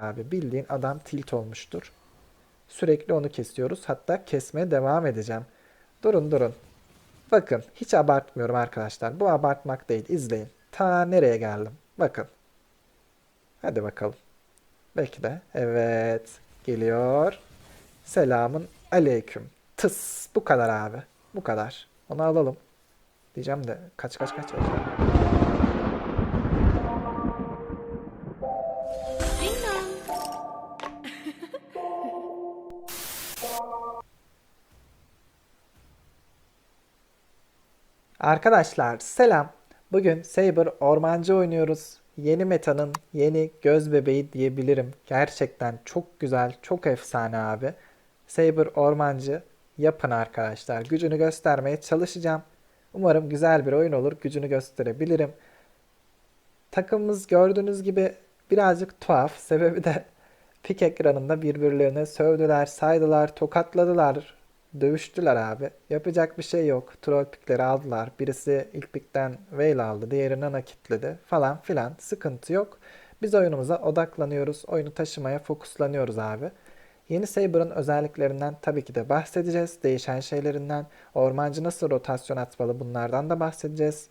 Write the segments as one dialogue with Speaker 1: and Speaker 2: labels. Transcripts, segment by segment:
Speaker 1: Abi bildiğin adam tilt olmuştur. Sürekli onu kesiyoruz. Hatta kesmeye devam edeceğim. Durun durun. Bakın hiç abartmıyorum arkadaşlar. Bu abartmak değil. İzleyin. Ta nereye geldim? Bakın. Hadi bakalım. Bekle. Evet. Geliyor. Selamın aleyküm. Tıs. Bu kadar abi. Bu kadar. Onu alalım. Diyeceğim de kaç kaç kaç.
Speaker 2: Ding
Speaker 1: Arkadaşlar selam. Bugün Saber Ormancı oynuyoruz. Yeni metanın yeni göz bebeği diyebilirim. Gerçekten çok güzel, çok efsane abi. Saber Ormancı yapın arkadaşlar. Gücünü göstermeye çalışacağım. Umarım güzel bir oyun olur. Gücünü gösterebilirim. Takımımız gördüğünüz gibi birazcık tuhaf. Sebebi de pik ekranında birbirlerine sövdüler, saydılar, tokatladılar. Dövüştüler abi. Yapacak bir şey yok. Troll pikleri aldılar. Birisi ilk pikten Veil aldı. Diğeri Nana kitledi falan filan. Sıkıntı yok. Biz oyunumuza odaklanıyoruz. Oyunu taşımaya fokuslanıyoruz abi. Yeni Saber'ın özelliklerinden tabii ki de bahsedeceğiz. Değişen şeylerinden. Ormancı nasıl rotasyon atmalı bunlardan da bahsedeceğiz.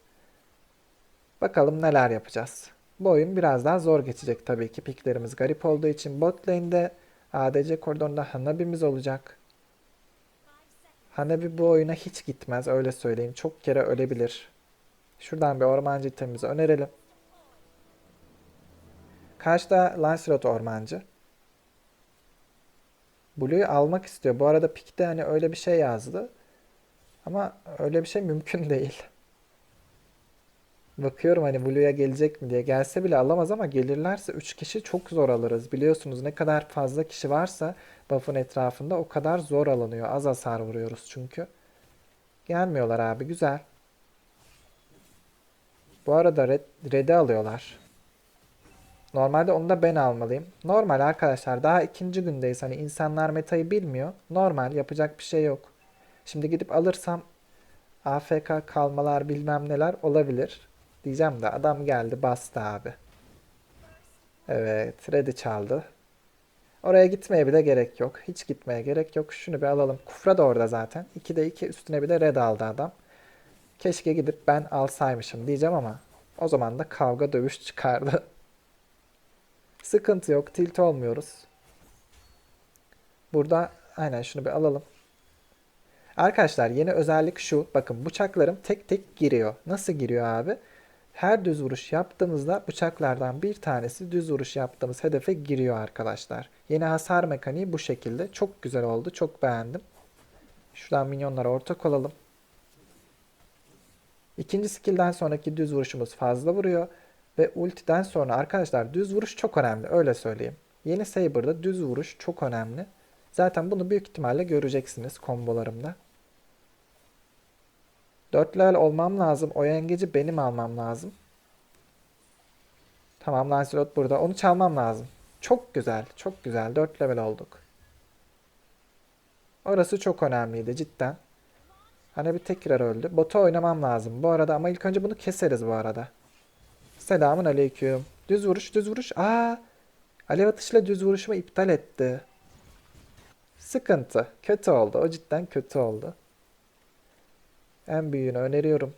Speaker 1: Bakalım neler yapacağız. Bu oyun biraz daha zor geçecek tabii ki. Piklerimiz garip olduğu için bot lane'de ADC koridorunda Hanabi'miz olacak. Hanabi bu oyuna hiç gitmez öyle söyleyeyim. Çok kere ölebilir. Şuradan bir ormancı itemimizi önerelim. Karşıda Lancelot ormancı. Blue'yu almak istiyor. Bu arada pikte hani öyle bir şey yazdı. Ama öyle bir şey mümkün değil. Bakıyorum hani Blue'ya gelecek mi diye. Gelse bile alamaz ama gelirlerse 3 kişi çok zor alırız. Biliyorsunuz ne kadar fazla kişi varsa buff'ın etrafında o kadar zor alınıyor. Az hasar vuruyoruz çünkü. Gelmiyorlar abi güzel. Bu arada red, alıyorlar. Normalde onu da ben almalıyım. Normal arkadaşlar daha ikinci gündeyiz. Hani insanlar metayı bilmiyor. Normal yapacak bir şey yok. Şimdi gidip alırsam AFK kalmalar bilmem neler olabilir. Diyeceğim de adam geldi bastı abi. Evet red'i çaldı. Oraya gitmeye bile gerek yok. Hiç gitmeye gerek yok. Şunu bir alalım. Kufra da orada zaten. 2'de 2 üstüne bir de red aldı adam. Keşke gidip ben alsaymışım diyeceğim ama o zaman da kavga dövüş çıkardı. Sıkıntı yok. Tilt olmuyoruz. Burada aynen şunu bir alalım. Arkadaşlar yeni özellik şu. Bakın bıçaklarım tek tek giriyor. Nasıl giriyor abi? Her düz vuruş yaptığımızda bıçaklardan bir tanesi düz vuruş yaptığımız hedefe giriyor arkadaşlar. Yeni hasar mekaniği bu şekilde. Çok güzel oldu. Çok beğendim. Şuradan minyonlara ortak olalım. İkinci skill'den sonraki düz vuruşumuz fazla vuruyor. Ve ultiden sonra arkadaşlar düz vuruş çok önemli. Öyle söyleyeyim. Yeni Saber'da düz vuruş çok önemli. Zaten bunu büyük ihtimalle göreceksiniz kombolarımda. 4 level olmam lazım. O yengeci benim almam lazım. Tamam Lancelot burada. Onu çalmam lazım. Çok güzel. Çok güzel. 4 level olduk. Orası çok önemliydi cidden. Hani bir tekrar öldü. Bota oynamam lazım. Bu arada ama ilk önce bunu keseriz bu arada. Selamun aleyküm. Düz vuruş, düz vuruş. Aa! Alev atışıyla düz vuruşumu iptal etti. Sıkıntı. Kötü oldu. O cidden kötü oldu. En büyüğünü öneriyorum.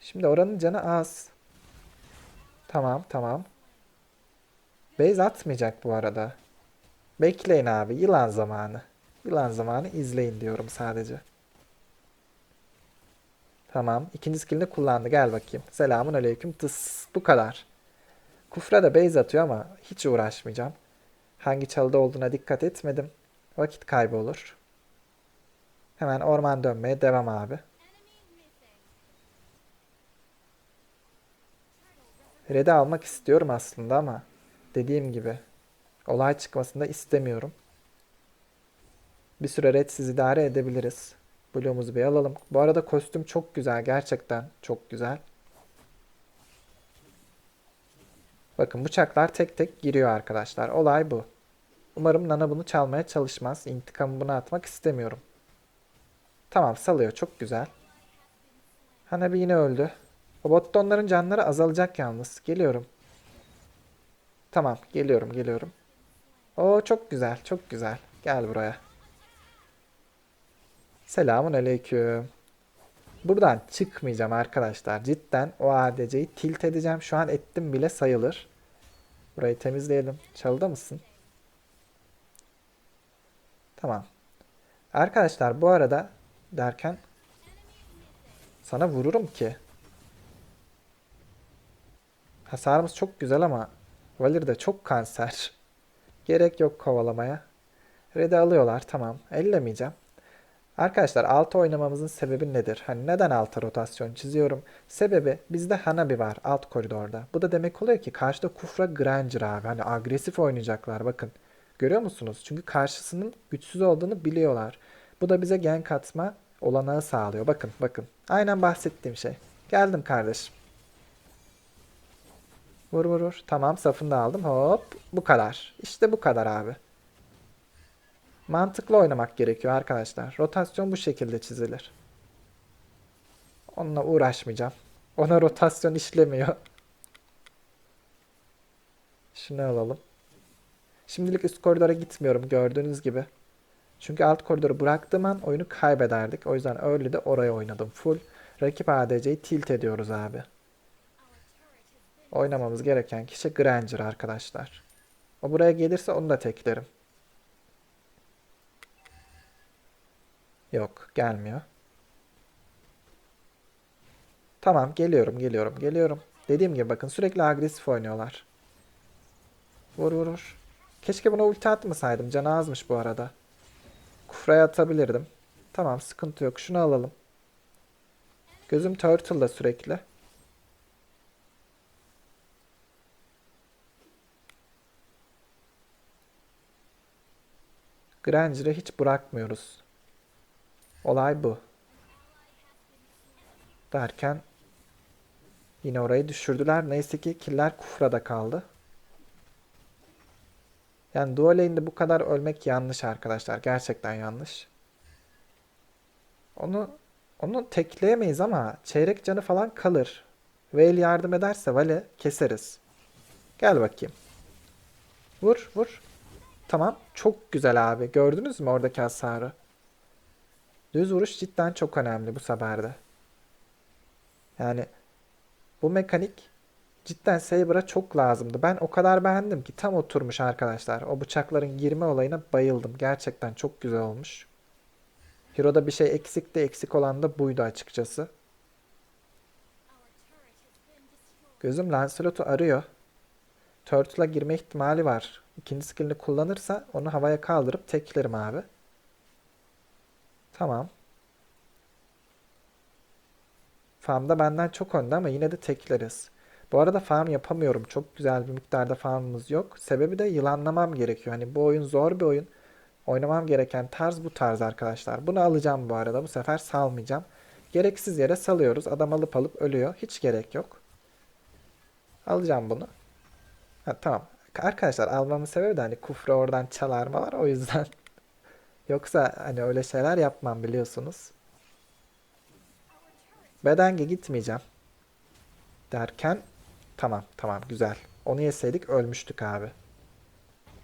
Speaker 1: Şimdi oranın canı az. Tamam, tamam. Base atmayacak bu arada. Bekleyin abi. Yılan zamanı. Yılan zamanı izleyin diyorum sadece. Tamam. İkinci skillini kullandı. Gel bakayım. Selamun aleyküm. Tıs. Bu kadar. Kufra da base atıyor ama hiç uğraşmayacağım. Hangi çalıda olduğuna dikkat etmedim. Vakit kaybı olur. Hemen orman dönmeye devam abi. Red'i almak istiyorum aslında ama dediğim gibi olay çıkmasını da istemiyorum. Bir süre Red'siz idare edebiliriz. Blue'umuzu bir alalım. Bu arada kostüm çok güzel. Gerçekten çok güzel. Bakın bıçaklar tek tek giriyor arkadaşlar. Olay bu. Umarım Nana bunu çalmaya çalışmaz. İntikamı buna atmak istemiyorum. Tamam salıyor. Çok güzel. Hanabi yine öldü. O botta onların canları azalacak yalnız. Geliyorum. Tamam geliyorum geliyorum. Oo çok güzel, çok güzel. Gel buraya. Selamun aleyküm. Buradan çıkmayacağım arkadaşlar. Cidden o ADC'yi tilt edeceğim. Şu an ettim bile sayılır. Burayı temizleyelim. Çalıda mısın? Tamam. Arkadaşlar bu arada derken sana vururum ki. Hasarımız çok güzel ama Valir de çok kanser. Gerek yok kovalamaya. Red'i alıyorlar tamam. Ellemeyeceğim. Arkadaşlar altı oynamamızın sebebi nedir? Hani neden alta rotasyon çiziyorum? Sebebi bizde Hanabi var alt koridorda. Bu da demek oluyor ki karşıda Kufra Granger abi. Hani agresif oynayacaklar bakın. Görüyor musunuz? Çünkü karşısının güçsüz olduğunu biliyorlar. Bu da bize gank atma olanağı sağlıyor. Bakın bakın. Aynen bahsettiğim şey. Geldim kardeşim. Vur vur vur. Tamam safını da aldım. Hop. Bu kadar. İşte bu kadar abi. Mantıklı oynamak gerekiyor arkadaşlar. Rotasyon bu şekilde çizilir. Onunla uğraşmayacağım. Ona rotasyon işlemiyor. Şunu alalım. Şimdilik üst koridora gitmiyorum gördüğünüz gibi. Çünkü alt koridoru bıraktığım an oyunu kaybederdik. O yüzden öyle de oraya oynadım full. Rakip ADC'yi tilt ediyoruz abi. Oynamamız gereken kişi Granger arkadaşlar. O buraya gelirse onu da teklerim. Yok, gelmiyor. Tamam, geliyorum, geliyorum, geliyorum. Dediğim gibi bakın sürekli agresif oynuyorlar. Vur vur vur. Keşke buna ulti atmasaydım. Canı azmış bu arada. Kufraya atabilirdim. Tamam, sıkıntı yok. Şunu alalım. Gözüm Turtle'da sürekli. Granger'ı hiç bırakmıyoruz. Olay bu. Derken yine orayı düşürdüler. Neyse ki killer Kufra'da kaldı. Yani lane'de bu kadar ölmek yanlış arkadaşlar. Gerçekten yanlış. Onu onu tekleyemeyiz ama çeyrek canı falan kalır. Veil yardım ederse Vale keseriz. Gel bakayım. Vur vur. Tamam. Çok güzel abi. Gördünüz mü oradaki hasarı? Düz vuruş cidden çok önemli bu seferde. Yani bu mekanik cidden Saber'a çok lazımdı. Ben o kadar beğendim ki tam oturmuş arkadaşlar. O bıçakların girme olayına bayıldım. Gerçekten çok güzel olmuş. Hero'da bir şey eksikti. Eksik olan da buydu açıkçası. Gözüm Lancelot'u arıyor. Turtle'a girme ihtimali var. İkinci skillini kullanırsa onu havaya kaldırıp teklerim abi. Tamam. Farmda benden çok önde ama yine de tekleriz. Bu arada farm yapamıyorum. Çok güzel bir miktarda farmımız yok. Sebebi de yılanlamam gerekiyor. Hani bu oyun zor bir oyun. Oynamam gereken tarz bu tarz arkadaşlar. Bunu alacağım bu arada. Bu sefer salmayacağım. Gereksiz yere salıyoruz. Adam alıp alıp ölüyor. Hiç gerek yok. Alacağım bunu. Ha, tamam. Arkadaşlar almamın sebebi de hani kufra oradan çalarma var. O yüzden. Yoksa hani öyle şeyler yapmam biliyorsunuz. Bedenge gitmeyeceğim. Derken tamam tamam güzel. Onu yeseydik ölmüştük abi.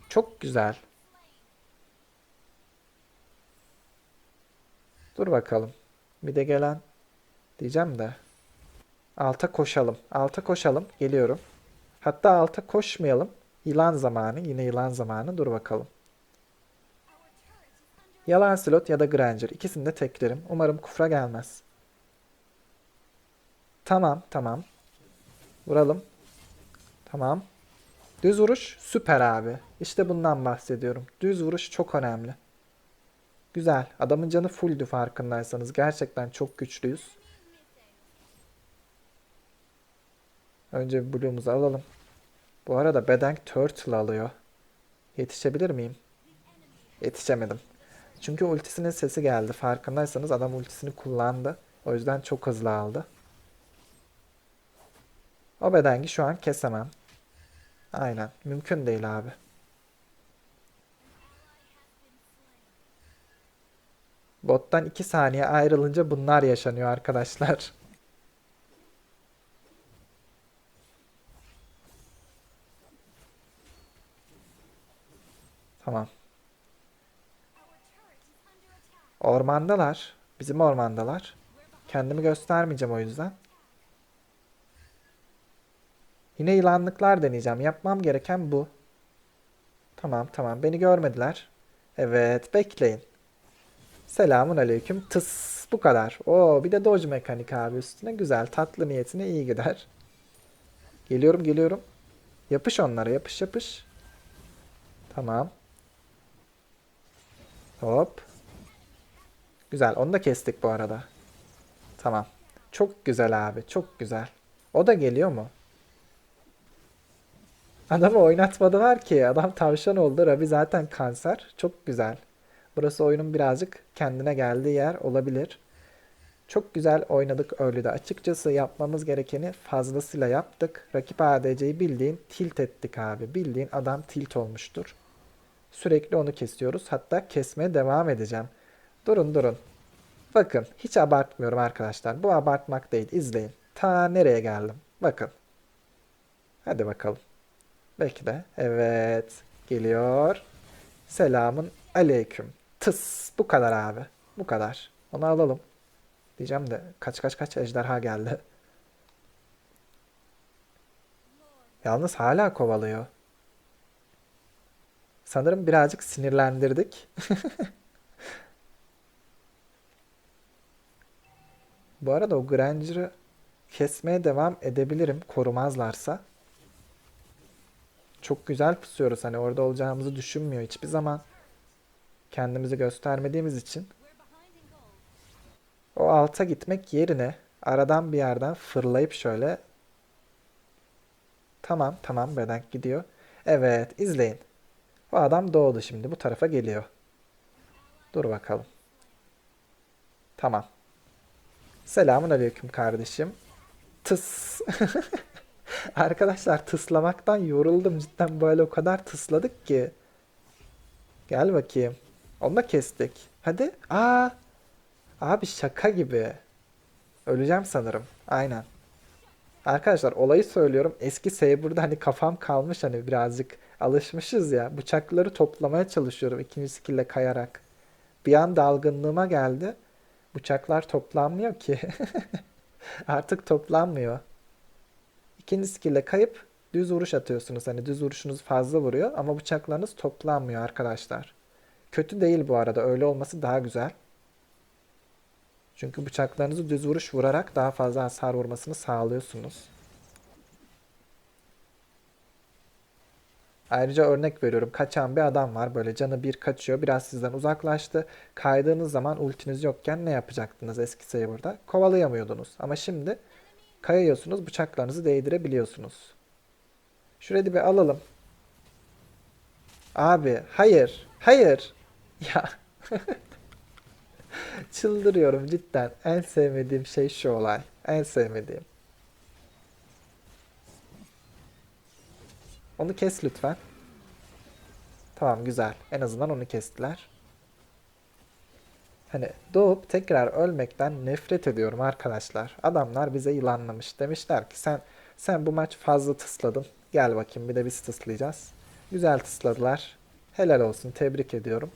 Speaker 1: Çok güzel. Dur bakalım. Bir de gelen diyeceğim de. Alta koşalım. Alta koşalım. Geliyorum. Hatta alta koşmayalım. Yılan zamanı. Yine yılan zamanı. Dur bakalım. Yalan slot ya da Granger. İkisini de teklerim. Umarım kufra gelmez. Tamam, tamam. Vuralım. Tamam. Düz vuruş süper abi. İşte bundan bahsediyorum. Düz vuruş çok önemli. Güzel. Adamın canı fulldü farkındaysanız. Gerçekten çok güçlüyüz. Önce bir Blue'umuzu alalım. Bu arada Bedank Turtle alıyor. Yetişebilir miyim? Yetişemedim. Çünkü ultisinin sesi geldi. Farkındaysanız adam ultisini kullandı. O yüzden çok hızlı aldı. O bedengi şu an kesemem. Aynen. Mümkün değil abi. Bottan 2 saniye ayrılınca bunlar yaşanıyor arkadaşlar. Tamam. Ormandalar. Bizim ormandalar. Kendimi göstermeyeceğim o yüzden. Yine yılanlıklar deneyeceğim. Yapmam gereken bu. Tamam tamam. Beni görmediler. Evet bekleyin. Selamun aleyküm. Tıs. Bu kadar. Oo bir de dodge mekanik abi üstüne. Güzel. Tatlı niyetine iyi gider. Geliyorum geliyorum. Yapış onlara. Yapış yapış. Tamam. Hop. Güzel. Onu da kestik bu arada. Tamam. Çok güzel abi. Çok güzel. O da geliyor mu? Adamı oynatmadılar ki. Adam tavşan oldu. Rabi zaten kanser. Çok güzel. Burası oyunun birazcık kendine geldiği yer olabilir. Çok güzel oynadık early'de. Açıkçası yapmamız gerekeni fazlasıyla yaptık. Rakip ADC'yi bildiğin tilt ettik abi. Bildiğin adam tilt olmuştur. Sürekli onu kesiyoruz. Hatta kesmeye devam edeceğim. Durun durun. Bakın hiç abartmıyorum arkadaşlar. Bu abartmak değil. İzleyin. Ta nereye geldim? Bakın. Hadi bakalım. Bekle. Evet. Geliyor. Selamun aleyküm. Tıs. Bu kadar abi. Bu kadar. Onu alalım. Diyeceğim de kaç kaç kaç ejderha geldi. Yalnız hala kovalıyor. Sanırım birazcık sinirlendirdik. Bu arada o Granger'ı kesmeye devam edebilirim korumazlarsa. Çok güzel pusuyoruz hani orada olacağımızı düşünmüyor hiçbir zaman. Kendimizi göstermediğimiz için. O alta gitmek yerine aradan bir yerden fırlayıp şöyle Tamam tamam Bedenk gidiyor. Evet izleyin. Bu adam doğdu şimdi bu tarafa geliyor. Dur bakalım. Tamam. Selamun aleyküm kardeşim. Tıs. Arkadaşlar tıslamaktan yoruldum cidden böyle o kadar tısladık ki. Gel bakayım. Onu da kestik. Hadi. Aa. Abi şaka gibi. Öleceğim sanırım. Aynen. Arkadaşlar olayı söylüyorum. Eski Saber'da hani kafam kalmış hani birazcık alışmışız ya. Bıçakları toplamaya çalışıyorum ikinci skill'le kayarak. Bir an dalgınlığıma geldi. Bıçaklar toplanmıyor ki. Artık toplanmıyor. İkinci skill'le kayıp düz vuruş atıyorsunuz. Hani düz vuruşunuz fazla vuruyor ama bıçaklarınız toplanmıyor arkadaşlar. Kötü değil bu arada. Öyle olması daha güzel. Çünkü bıçaklarınızı düz vuruş vurarak daha fazla hasar vurmasını sağlıyorsunuz. Ayrıca örnek veriyorum. Kaçan bir adam var. Böyle canı bir kaçıyor. Biraz sizden uzaklaştı. Kaydığınız zaman ultiniz yokken ne yapacaktınız eski Saber'da? Kovalayamıyordunuz. Ama şimdi kayıyorsunuz. Bıçaklarınızı değdirebiliyorsunuz. Şurayı bir alalım. Abi hayır. Hayır. Ya. Çıldırıyorum cidden. En sevmediğim şey şu olay. En sevmediğim. Onu kes lütfen. Tamam güzel. En azından onu kestiler. Hani doğup tekrar ölmekten nefret ediyorum arkadaşlar. Adamlar bize yılanlamış. Demişler ki sen sen bu maç fazla tısladın. Gel bakayım bir de biz tıslayacağız. Güzel tısladılar. Helal olsun. Tebrik ediyorum.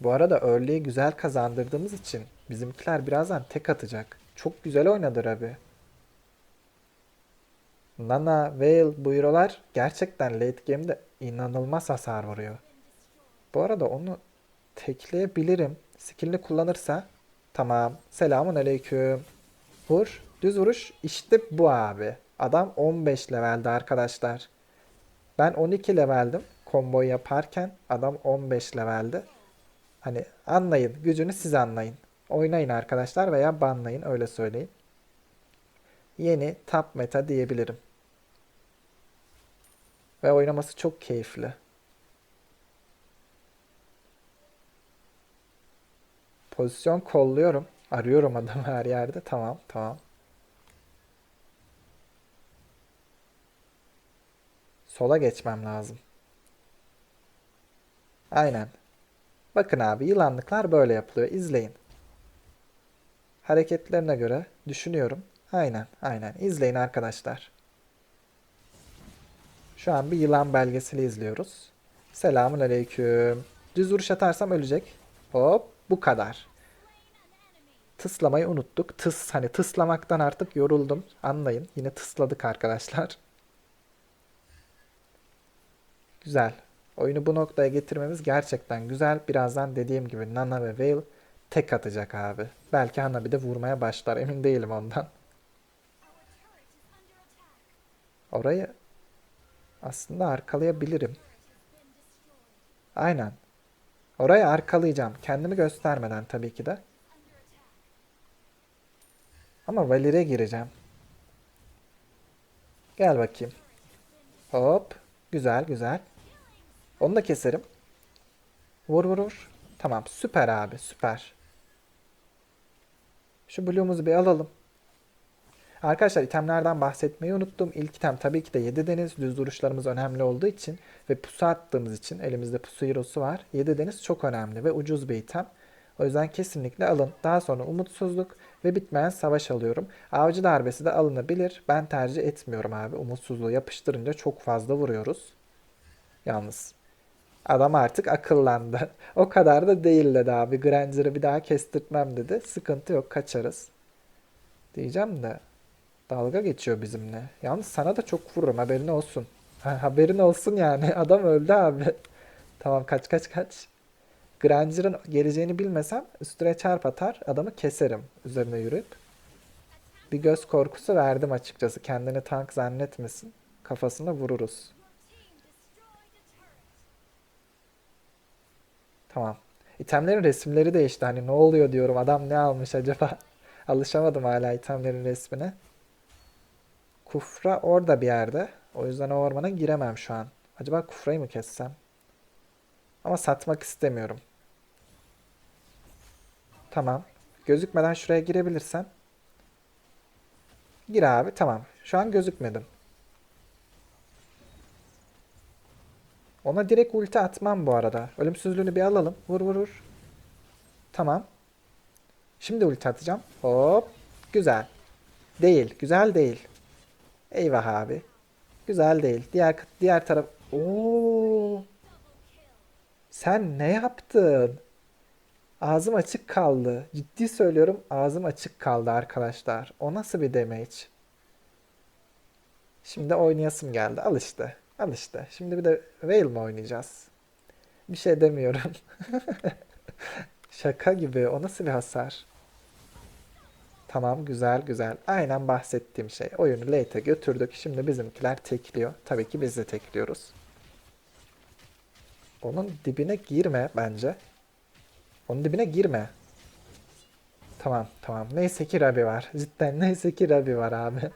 Speaker 1: Bu arada early'yi güzel kazandırdığımız için bizimkiler birazdan tek atacak. Çok güzel oynadı Rabi. Nana, Vale bu hero'lar gerçekten late game'de inanılmaz hasar vuruyor. Bu arada onu tekleyebilirim. Skill'ini kullanırsa. Tamam. Selamun aleyküm. Vur. Düz vuruş. İşte bu abi. Adam 15 levelde arkadaşlar. Ben 12 leveldim. Komboyu yaparken adam 15 levelde. Hani anlayın. Gücünü siz anlayın. Oynayın arkadaşlar veya banlayın öyle söyleyeyim. Yeni top meta diyebilirim. Ve oynaması çok keyifli. Pozisyon kolluyorum. Arıyorum adamı her yerde. Tamam, tamam. Sola geçmem lazım. Aynen. Bakın abi yılanlıklar böyle yapılıyor. İzleyin. Hareketlerine göre düşünüyorum. Aynen, aynen. İzleyin arkadaşlar. Şu an bir yılan belgeseli izliyoruz. Selamun aleyküm. Düz vuruş atarsam ölecek. Hop bu kadar. Tıslamayı unuttuk. Tıs hani tıslamaktan artık yoruldum. Anlayın. Yine tısladık arkadaşlar. Güzel. Oyunu bu noktaya getirmemiz gerçekten güzel. Birazdan dediğim gibi Nana ve Vale tek atacak abi. Belki Hanabi de vurmaya başlar. Emin değilim ondan. Orayı aslında arkalayabilirim. Aynen. Orayı arkalayacağım. Kendimi göstermeden tabii ki de. Ama Valir'e gireceğim. Gel bakayım. Hop. Güzel güzel. Onu da keserim. Vur vur vur. Tamam süper abi süper. Şu Blue'umuzu bir alalım. Arkadaşlar itemlerden bahsetmeyi unuttum. İlk item tabii ki de 7 deniz. Düz duruşlarımız önemli olduğu için ve pusu attığımız için elimizde pusu hero'su var. 7 deniz çok önemli ve ucuz bir item. O yüzden kesinlikle alın. Daha sonra umutsuzluk ve bitmeyen savaş alıyorum. Avcı darbesi de alınabilir. Ben tercih etmiyorum abi. Umutsuzluğu yapıştırınca çok fazla vuruyoruz. Yalnız. Adam artık akıllandı. O kadar da değil dedi abi. Granger'ı bir daha kestirtmem dedi. Sıkıntı yok kaçarız. Diyeceğim de dalga geçiyor bizimle. Yalnız sana da çok vururum haberin olsun. Ha, haberin olsun yani. Adam öldü abi. Tamam kaç kaç kaç. Granger'ın geleceğini bilmesem üstüne çarp atar adamı keserim üzerine yürüyüp. Bir göz korkusu verdim açıkçası. Kendini tank zannetmesin. Kafasına vururuz. Tamam. İtemlerin resimleri değişti. Hani ne oluyor diyorum. Adam ne almış acaba? Alışamadım hala itemlerin resmine. Kufra orada bir yerde. O yüzden o ormana giremem şu an. Acaba Kufra'yı mı kessem? Ama satmak istemiyorum. Tamam. Gözükmeden şuraya girebilirsen. Gir abi. Tamam. Şu an gözükmedim. Ona direkt ulti atmam bu arada. Ölümsüzlüğünü bir alalım. Vur vur vur. Tamam. Şimdi ulti atacağım. Hop. Güzel. Değil. Güzel değil. Eyvah abi. Güzel değil. Diğer diğer taraf. Oo. Sen ne yaptın? Ağzım açık kaldı. Ciddi söylüyorum ağzım açık kaldı arkadaşlar. O nasıl bir damage? Şimdi oynayasım geldi. Al işte. Al işte. Şimdi bir de Veil mi oynayacağız? Bir şey demiyorum. Şaka gibi. O nasıl bir hasar? Tamam güzel güzel. Aynen bahsettiğim şey. Oyunu late'e götürdük. Şimdi bizimkiler tekliyor. Tabii ki biz de tekliyoruz. Onun dibine girme bence. Onun dibine girme. Tamam tamam. Neyse ki Rabi var. Cidden neyse ki Rabi var abi.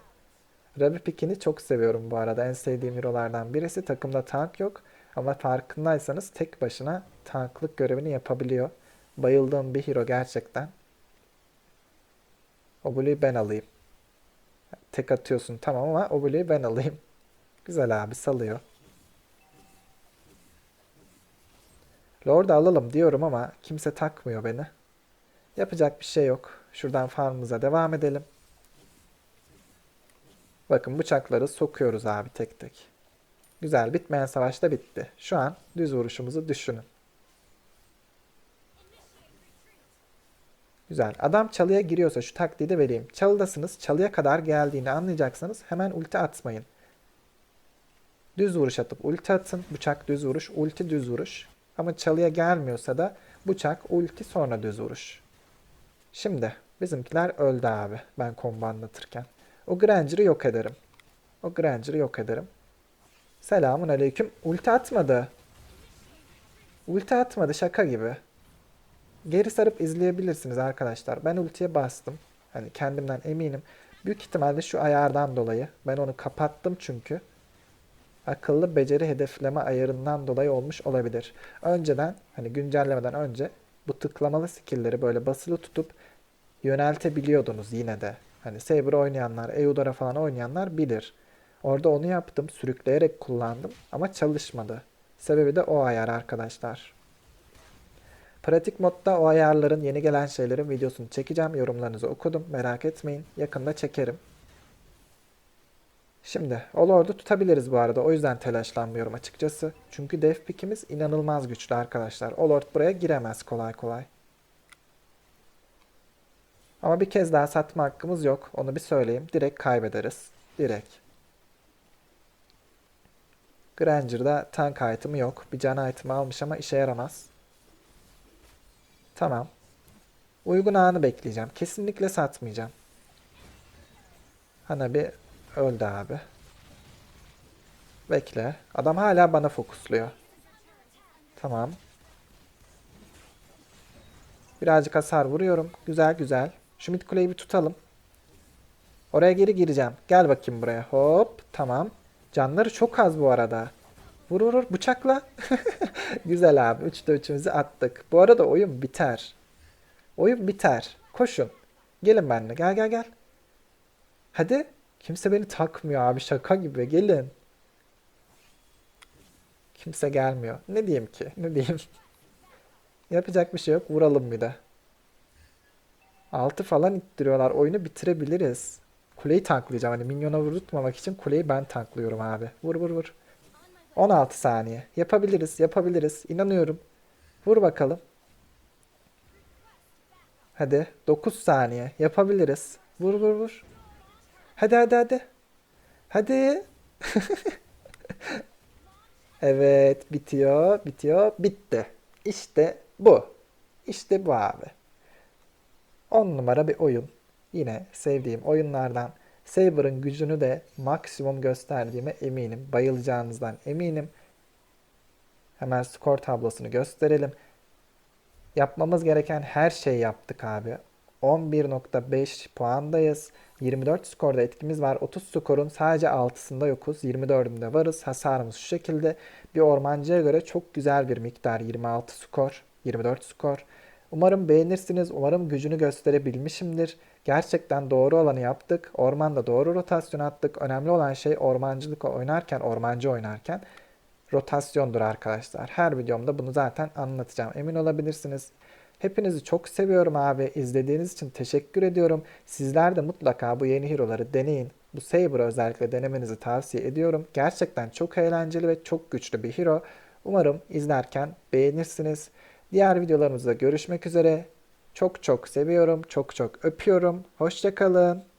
Speaker 1: Rabi pikini çok seviyorum bu arada. En sevdiğim hero'lardan birisi. Takımda tank yok. Ama farkındaysanız tek başına tanklık görevini yapabiliyor. Bayıldığım bir hero gerçekten. O Blue'yu ben alayım. Tek atıyorsun tamam ama o Blue'yu ben alayım. Güzel abi salıyor. Lord'u alalım diyorum ama kimse takmıyor beni. Yapacak bir şey yok. Şuradan farmımıza devam edelim. Bakın bıçakları sokuyoruz abi tek tek. Güzel bitmeyen savaş da bitti. Şu an düz vuruşumuzu düşünün. Güzel. Adam çalıya giriyorsa şu taktiği de vereyim. Çalıdasınız. Çalıya kadar geldiğini anlayacaksınız. Hemen ulti atmayın. Düz vuruş atıp ulti atın. Bıçak düz vuruş, ulti düz vuruş. Ama çalıya gelmiyorsa da bıçak, ulti sonra düz vuruş. Şimdi bizimkiler öldü abi ben combo anlatırken. O Granger'ı yok ederim. O Granger'ı yok ederim. Selamun aleyküm. Ulti atmadı. Ulti atmadı şaka gibi. Geri sarıp izleyebilirsiniz arkadaşlar. Ben ultiye bastım. Hani kendimden eminim. Büyük ihtimalle şu ayardan dolayı. Ben onu kapattım çünkü. Akıllı beceri hedefleme ayarından dolayı olmuş olabilir. Önceden hani güncellemeden önce bu tıklamalı skill'leri böyle basılı tutup yöneltebiliyordunuz yine de. Hani Saber oynayanlar, Eudora falan oynayanlar bilir. Orada onu yaptım, sürükleyerek kullandım ama çalışmadı. Sebebi de o ayar arkadaşlar. Pratik modda o ayarların yeni gelen şeylerin videosunu çekeceğim. Yorumlarınızı okudum. Merak etmeyin. Yakında çekerim. Şimdi o Lord'u tutabiliriz bu arada. O yüzden telaşlanmıyorum açıkçası. Çünkü dev pick'imiz inanılmaz güçlü arkadaşlar. O Lord buraya giremez kolay kolay. Ama bir kez daha satma hakkımız yok. Onu bir söyleyeyim. Direkt kaybederiz. Direkt. Granger'da tank item'ı yok. Bir can item'ı almış ama işe yaramaz. Tamam. Uygun anı bekleyeceğim. Kesinlikle satmayacağım. Hanabi öldü abi. Bekle. Adam hala bana fokusluyor. Tamam. Birazcık hasar vuruyorum. Güzel güzel. Mid kuleyi bir tutalım. Oraya geri gireceğim. Gel bakayım buraya. Hop. Tamam. Canları çok az bu arada. Vur vur vur. Bıçakla. Güzel abi. 3'te 3'ümüzü attık. Bu arada oyun biter. Oyun biter. Koşun. Gelin benimle. Gel gel gel. Hadi. Kimse beni takmıyor abi. Şaka gibi. Gelin. Kimse gelmiyor. Ne diyeyim ki? Ne diyeyim? Yapacak bir şey yok. Vuralım bir de. 6 falan ittiriyorlar. Oyunu bitirebiliriz. Kuleyi tanklayacağım. Hani minyona vurutmamak için kuleyi ben tanklıyorum abi. Vur vur vur. 16 saniye. Yapabiliriz. Yapabiliriz. İnanıyorum. Vur bakalım. Hadi. 9 saniye. Yapabiliriz. Vur vur vur. Hadi hadi hadi. Hadi. Evet, bitiyor, bitiyor, bitti. İşte bu. İşte bu abi. 10 numara bir oyun. Yine sevdiğim oyunlardan. Saber'ın gücünü de maksimum gösterdiğime eminim. Bayılacağınızdan eminim. Hemen skor tablosunu gösterelim. Yapmamız gereken her şeyi yaptık abi. 11.5 puandayız. 24 skorda etkimiz var. 30 skorun sadece 6'sında yokuz. 24'ünde varız. Hasarımız şu şekilde. Bir ormancıya göre çok güzel bir miktar. 26 skor, 24 skor. Umarım beğenirsiniz. Umarım gücünü gösterebilmişimdir. Gerçekten doğru olanı yaptık. Ormanda doğru rotasyon attık. Önemli olan şey ormancılık oynarken, ormancı oynarken rotasyondur arkadaşlar. Her videomda bunu zaten anlatacağım. Emin olabilirsiniz. Hepinizi çok seviyorum abi. İzlediğiniz için teşekkür ediyorum. Sizler de mutlaka bu yeni hero'ları deneyin. Bu Saber'ı özellikle denemenizi tavsiye ediyorum. Gerçekten çok eğlenceli ve çok güçlü bir hero. Umarım izlerken beğenirsiniz. Diğer videolarımızda görüşmek üzere. Çok çok seviyorum. Çok çok öpüyorum. Hoşçakalın.